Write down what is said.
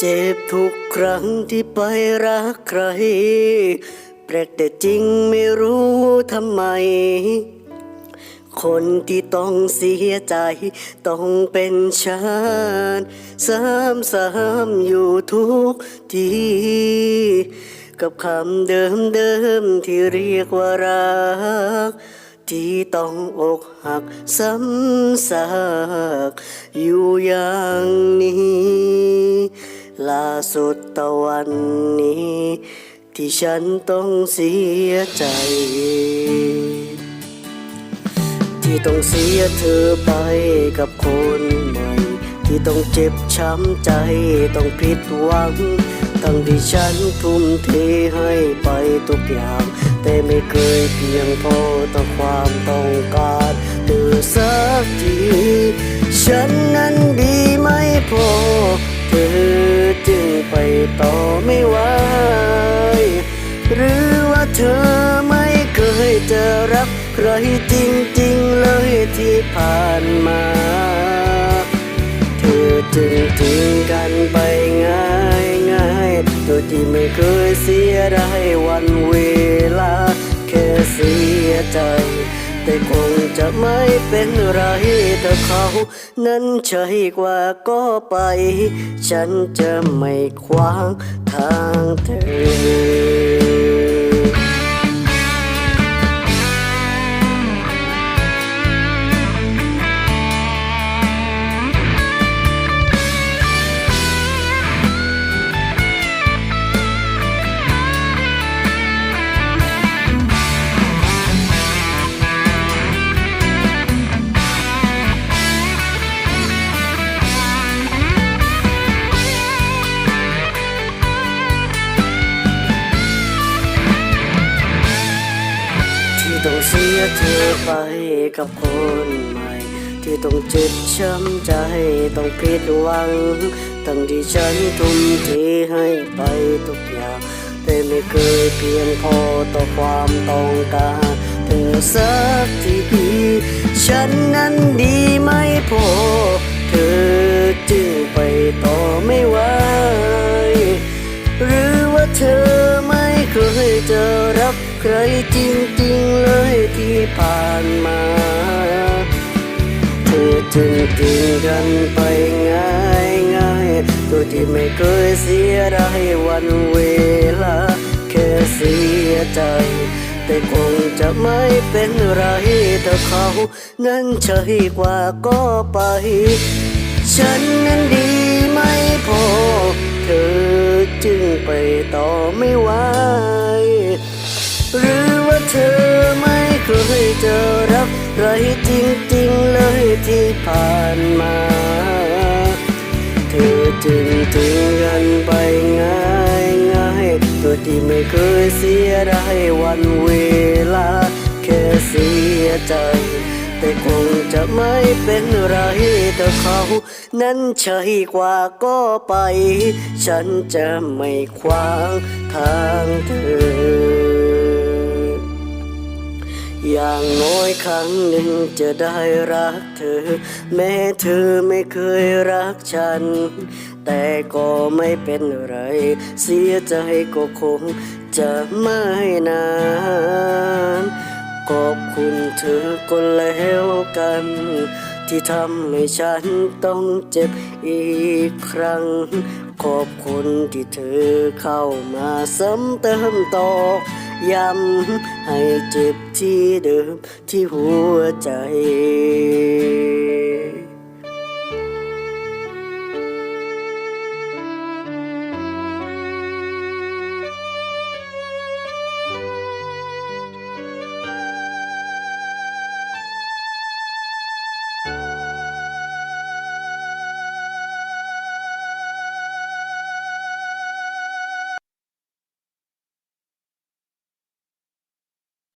เจ็บทุกครั้งที่ไปรักใคร แปลกแต่จริงไม่รู้ทำไม คนที่ต้องเสียใจ ต้องเป็นฉันซ้ำซ้ำอยู่ทุกทีกับคำเดิมเดิมที่เรียกว่ารัก ที่ต้องอกหักซ้ำซาก สุดตะวันนี้ ที่ฉันต้องเสียใจ ที่ต้องเสียเธอไปกับคนใหม่ ที่ต้องเจ็บช้ำใจต้องผิดหวังทั้งที่ฉันทุ่มเทให้ไปทุกอย่าง แต่ไม่เคยเพียงพอต่อความต้องการเธอสักทีฉันนั้นดีไม่พอเธอ ไปต่อไม่ไหว หรือว่าเธอไม่เคยจะรักใครจริงๆเลยที่ผ่านมา เธอจึงทิ้งกันไปง่ายง่ายโดยที่ไม่เคยเสียได้วันเวลา แค่เสียใจ แต่คงจะไม่เป็นไรถ้าเขานั้นใช่กว่าก็ไป ฉันจะไม่ขวางทางเธอ เธอไปกับคนใหม่ ที่ต้องเจ็บช้ำใจต้องผิดหวังทั้งที่ฉันทุ่มเทให้ไปทุกอย่าง แต่ไม่เคยเพียงพอต่อความต้องการเธอสักทีฉันนั้นดีไม่พอ เธอจึงไปต่อไม่ไหวหรือว่าเธอไม่เคยจะรักใครจริงๆ ผ่านมา เธอจึงทิ้งกันไปง่ายง่ายๆโดยที่ไม่เคยเสียได้วันเวลา แค่เสียใจ แต่คงจะไม่เป็นไรแต่เขา นั้นใช่กว่าก็ไป ฉันนั้นดีไม่พอ เธอจึงไปต่อไม่ไหว เคยจะรักใครจริงๆเลยที่ผ่านมา เธอจึงทิ้งกันไปง่ายง่ายๆโดยที่ไม่เคยเสียได้วันเวลา แค่เสียใจ แต่คงจะไม่เป็นไรแต่เขา นั้นใช่กว่าก็ไป ฉันจะไม่ขวางทางเธอ อย่างน้อยครั้งหนึ่งจะได้รักเธอ แม้เธอไม่เคยรักฉัน แต่ก็ไม่เป็นไร เสียใจก็คงจะไม่นานขอบคุณเธอก็แล้วกัน ที่ทำให้ฉันต้องเจ็บอีกครั้ง ขอบคุณที่เธอเข้ามาซ้ำเติมตอก ย้ำให้เจ็บที่เดิมที่หัวใจ